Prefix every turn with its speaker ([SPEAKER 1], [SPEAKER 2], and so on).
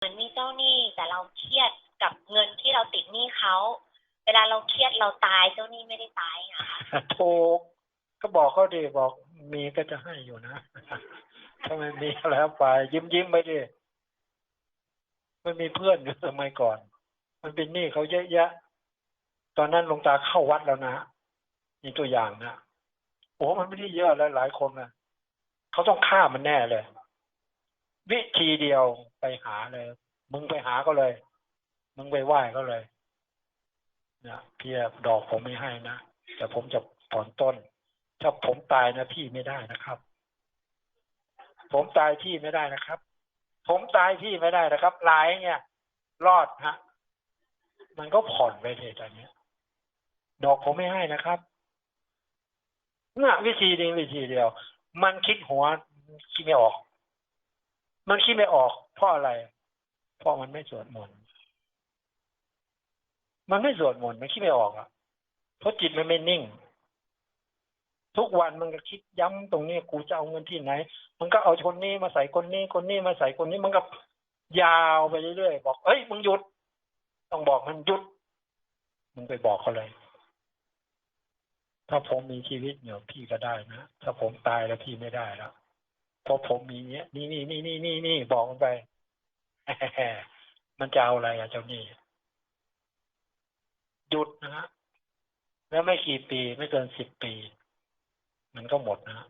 [SPEAKER 1] เหมือนมีเจ้าหนี้แต่เราเครียดกับเงินที่เราติดหนี้เขาเวลาเราเครียดเราตายเจ้าหนี้ไม่ได้ตายอะค่ะ
[SPEAKER 2] ถูกก็บอกเขาดิบอกมีก็จะให้อยู่นะถ้าไม่มีแล้วไปยิ้มยิ้มไปดิมันมีเพื่อนอยู่สมัยก่อน มันเป็นหนี้เขาเยอะแยะตอนนั้นหลวงตาเข้าวัดแล้วนะนี่ตัวอย่างนะโอ้มันไม่ได้เยอะแล้วหลายคนนะเขาต้องฆ่ามันแน่เลย วิธีเดียวไปหาเลย มึงไปหาก็เลย มึงไปไหว้ก็เลยนะพี่ดอกผมไม่ให้นะแต่ผมจะถอนต้นถ้าผมตายนะพี่ไม่ได้นะครับ ผมตายพี่ไม่ได้นะครับ ผมตายพี่ไม่ได้นะครับหลายเนี่ย รอดฮะมันก็ผ่อนไปเลยตอนนี้ดอกผมไม่ให้นะครับน่ะวิธีเดียววิธีเดียว มันคิดหัวคิดไม่ออก มันคิดไม่ออกเพราะอะไรเพราะมันไม่สวดมนต์มันไม่สวดมนต์มันคิดไม่ออกอะเพราะจิตมันไม่นิ่ง ทุกวันมันก็คิดย้ำตรงนี้กูจะเอาเงินที่ไหน มันก็เอาคนนี้มาใส่คนนี้คนนี้มาใส่คนนี้มันก็ยาวไปเรื่อยๆบอกเอ้ยมึงหยุด ต้องบอกมันหยุดมึงไปบอกเขาเลย ถ้าผมมีชีวิตอยู่พี่ก็ได้นะถ้าผมตายแล้วพี่ไม่ได้แล้ว พราะผมมีเนี้ยนี่นี่นี่นี่นี่นี่บอกมันไปมันจะเอาอะไรอะเจ้านี่หยุดนะฮะแล้วไม่กี่ปีไม่เกินสิบปี มันก็หมดนะฮะ